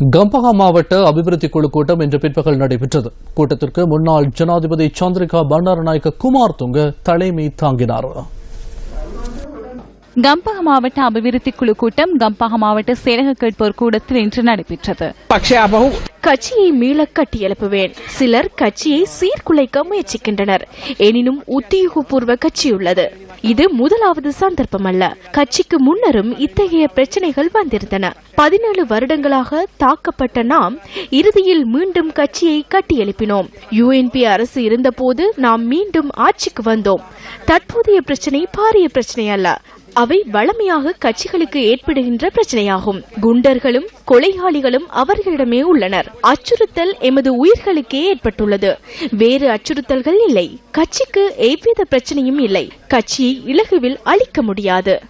கம்பகா மாவட்ட அபிவிருத்தி குழு கூட்டம் இன்று பிற்பகல் நடைபெற்றது. கூட்டத்திற்கு முன்னாள் ஜனாதிபதி சந்திரிகா பண்டாரநாயக்க குமார் துங்க தலைமை தாங்கினார். கம்பக மாவட்ட அபிவிருத்தி குழு கூட்டம் கம்பக மாவட்ட சேரக கேட்போர் கூடத்தில் இன்று நடைபெற்றது. கட்சியை மீள கட்டியெழுப்புவேன் சிலர் கட்சியை சீர்குலைக்க முயற்சிக்கின்றனர். எனினும் உத்தியோகபூர்வ கட்சி உள்ளது. இது முதலாவது சந்தர்ப்பம் அல்ல கட்சிக்கு முன்னரும் இத்தகைய பிரச்சனைகள் வந்திருந்தன. பதினேழு வருடங்களாக தாக்கப்பட்ட நாம் இறுதியில் மீண்டும் கட்சியை கட்டியெழுப்பினோம். யுஎன்பி அரசு இருந்தபோது நாம் மீண்டும் ஆட்சிக்கு வந்தோம். தற்போதைய பிரச்சனை பாரிய பிரச்சனை அல்ல. அவை வளமையாக கட்சிகளுக்கு ஏற்படுகின்ற பிரச்சனையாகும். குண்டர்களும் கொலையாளிகளும் அவர்களிடமே உள்ளனர். அச்சுறுத்தல் எமது உயிர்களுக்கே ஏற்பட்டுள்ளது. வேறு அச்சுறுத்தல்கள் இல்லை. கட்சிக்கு எவ்வித பிரச்சனையும் இல்லை. கட்சியை இலகுவில் அழிக்க முடியாது.